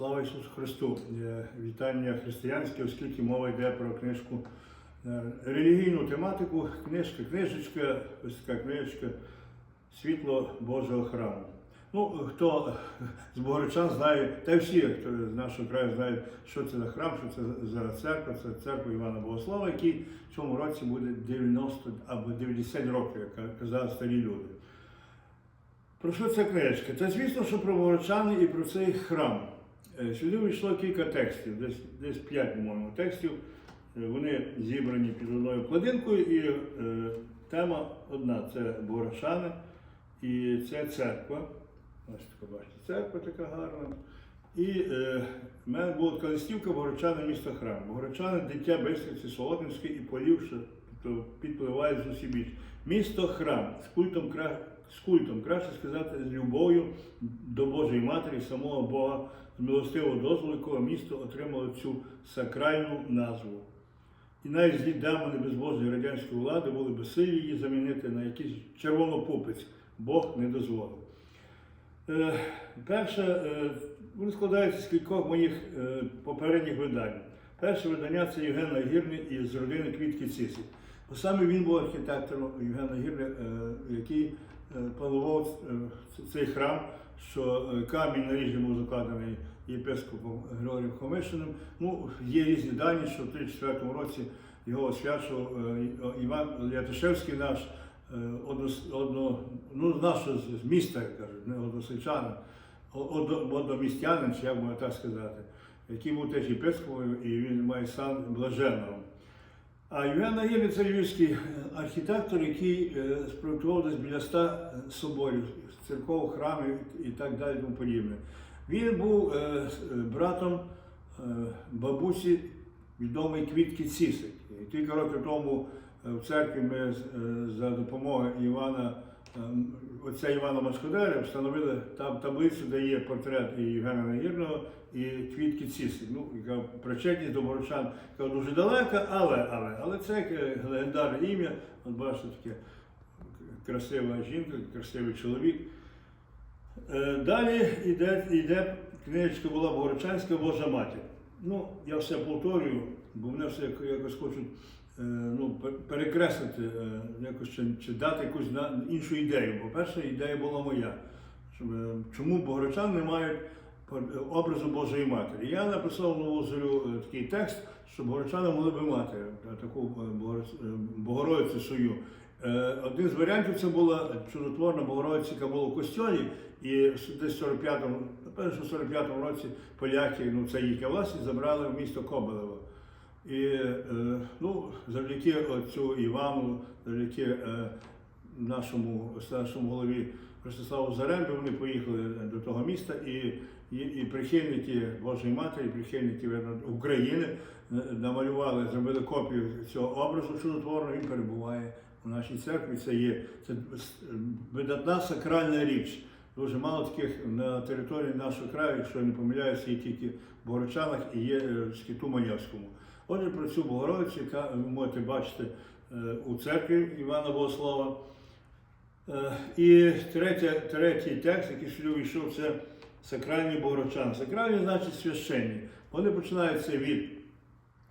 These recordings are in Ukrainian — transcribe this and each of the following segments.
Слава Ісусу Христу! Е, Вітання християнське, оскільки мова йде про книжку е, релігійну тематику, книжка, книжечка, ось така книжечка Світло Божого храму. Ну, хто з Богородчан знає, та всі, хто з нашого краю знають, що це за храм, що це за церква, це церква Івана Богослава, який в цьому році буде 90 або 90 років, як казали старі люди. Про що ця книжка? Це, звісно, що про Богородчани і про цей храм. Е, Сюди вийшло кілька текстів, десь, десь 5, по-моєму, текстів. Е, Вони зібрані під одною вкладинкою, і е, тема одна це Богородчани і це церква. Ось така бачите, церква така гарна. І е, в мене була така листівка Богородчани місто храм. Богородчани дитя Бистриці Солотинське і полівши, тобто підпливають з усібіч. Місто храм з культом, з культом, краще сказати, з любов'ю до Божої Матері, самого Бога, з милостивого дозволу, якого місто отримало цю сакральну назву. І навіть злі демони безбожної радянської влади були безсилі її замінити на якийсь червонопупець. Бог не дозволив. Е, Перше, е, вони складаються з кількох моїх е, попередніх видань. Перше видання це Євген Нагірний із родини Квітки Цісі. Бо саме він був архітектором Євген Нагірний, е, який планував е, цей храм, що е, камінь на ріжі був закладений єпископом Григорієм Хомишиним. Ну, є різні дані, що в 1934 році його освячував е, Іван Лятишевський наш е, одно, ну, наш з міста, як кажуть, не односельчанин, одномістянин, чи як можна так сказати, який був теж єпископом, і він має сан блаженного. А Євген Нагірний це львівський е, архітектор, який е, спроектував десь біля ста е, соборів, церков, храмів і так далі. Тому подібне. Він був братом бабусі відомої квітки Цісик. Кілька років тому в церкві ми за допомогою Івана, е, отця Івана Машкодаря встановили там таблицю, де є портрет і Євгена Нагірного, і квітки Цісик. Ну, яка причетність до Борочан яка дуже далека, але, але, але це е, легендарне ім'я. От бачите, таке красива жінка, красивий чоловік. Е, Далі йде, йде книжечка була Богородчанська Божа Матір. Ну, я все повторюю, бо мене все якось хочуть ну, перекреслити, е, якось чи, чи дати якусь іншу ідею. Бо перша ідея була моя. Е, чому богородчани не мають образу Божої Матері. Я написав нову зорю е, такий текст, що богородчани могли би мати е, таку е, Богород- е, Богородицю свою. Е, Один з варіантів це була чудотворна Богородиця, яка була в костьолі, і десь в 45-му, напевно, 45-му році поляки, ну це їхня власність, забрали в місто Кобелево. І е, ну, завдяки цю Івану, завдяки е, нашому, нашому голові Ростиславу Зарембі, вони поїхали до того міста, і, і, і прихильники Божої Матері, прихильники України е, намалювали, зробили копію цього образу чудотворного, він перебуває у нашій церкві. Це є це видатна сакральна річ. Дуже мало таких на території нашого краю, якщо я не помиляюся, є тільки в Богородчанах і є в Скіту Манявському. Отже, про цю Богородицю, яка ви можете бачити е, у церкві Івана Богослова. Е, І третє, третій текст, який сюди війшов, це сакральні Богородчани. Сакральні значить священні. Вони починаються від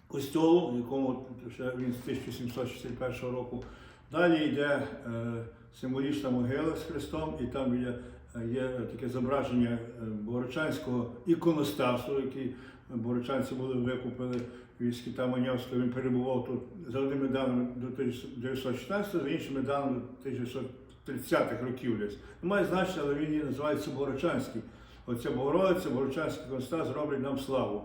костьолу, в якому ще він з 1761 року. Далі йде е, символічна могила з Христом, і там є, є таке зображення е, Богородчанського іконостасу, який Богородчанці були викупили від Скіта Манявського. Він перебував тут за одними даними до 1916, за іншими даними до 1930-х років десь. Немає значення, але він її називається Богородчанський. Оця Богородиця, Богородчанський іконостас зроблять нам славу.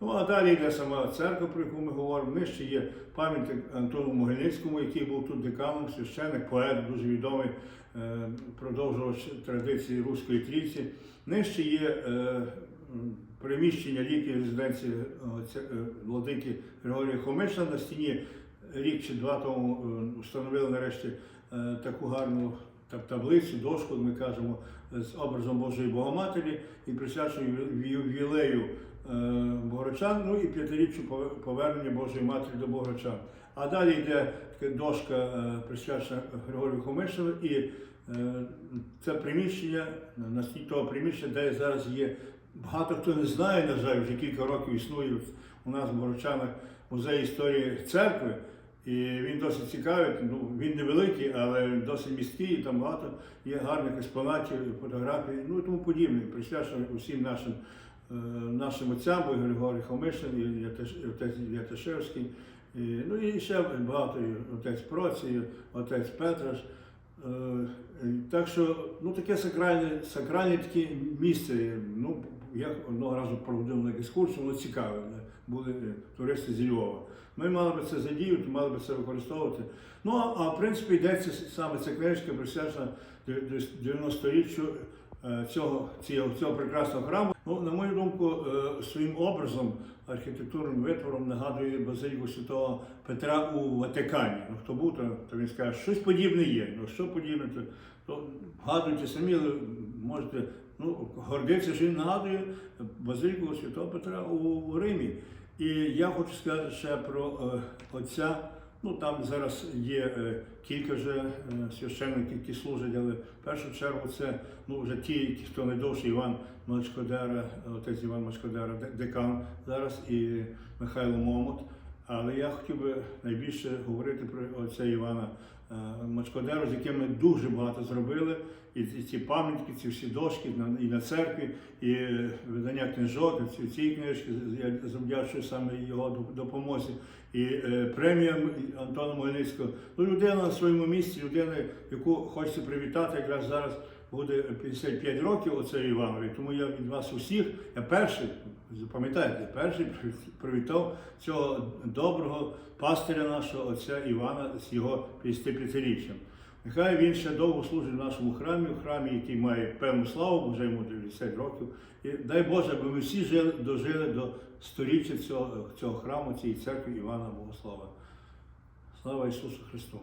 Ну а далі йде сама церква, про яку ми говоримо. Нижче є пам'ятник Антону Могильницькому, який був тут деканом, священник, поет, дуже відомий, е, продовжувач традиції Руської трійці. Нижче є е, приміщення літньої резиденції е, е, владики Григорія Хомишина на стіні. Рік чи два тому е, встановили нарешті е, таку гарну таблицю, дошку, ми кажемо, з образом Божої Богоматері і присвячену ювілею е, ну і п'ятиріччю повернення Божої Матері до Богородчан. А далі йде така дошка е, присвячена Григорію е, це приміщення, на стіні того приміщення, де зараз є багато хто не знає, на жаль, вже кілька років існує у нас в Борочанах музей історії церкви. І він досить цікавий, ну, він невеликий, але досить місткий, і там багато є гарних експонатів, фотографій, ну і тому подібне, присвячено усім нашим, е, нашим отцям, бо Григорій Хомишин, і отець Ятишевський, і, ну і ще багато, і отець Проці, і отець Петраш. Е, е, Так що ну, таке сакральне, сакральне таке місце. Ну, я одного разу проводив на екскурсію, воно цікаве. Були е, туристи зі Львова. Ми мали би це задіяти, мали би це використовувати. Ну, а, в принципі йдеться саме ця книжка присвячена 90-річчю е, цього, цього, цього прекрасного храму. Ну, на мою думку, е, своїм образом, архітектурним витвором нагадує базиліку Святого Петра у Ватикані. Ну, хто був, то, то він скаже, щось подібне є. Ну, що подібне, то, то вгадуйте самі, але можете ну, гордитися, що він нагадує базиліку Святого Петра у Римі. І я хочу сказати ще про е, отця. Ну там зараз є е, кілька вже е, священників, які служать, але в першу чергу це ну вже ті, хто найдовший Іван Мачкодера, отець Іван Мачкодера, декан зараз і Михайло Момот. Але я хотів би найбільше говорити про отця Івана е, Мачкодеру, з яким ми дуже багато зробили. І ці- пам'ятки, ці всі дошки і на церкві, і е, видання книжок, і ці, книжки, я завдячую саме його доп- допомозі. І е, премія Антона Могильницького. Ну, людина на своєму місці, людина, яку хочеться привітати, якраз зараз буде 55 років оцей Іванові. Тому я від вас усіх, я перший, запам'ятайте, перший привітав цього доброго пастиря нашого отця Івана з його 55-річчям. Нехай він ще довго служить в нашому храмі, в храмі, який має певну славу, бо вже йому 90 років. І дай Боже, аби ми всі жили, дожили до сторіччя цього, цього храму, цієї церкви Івана Богослава. Слава Ісусу Христу!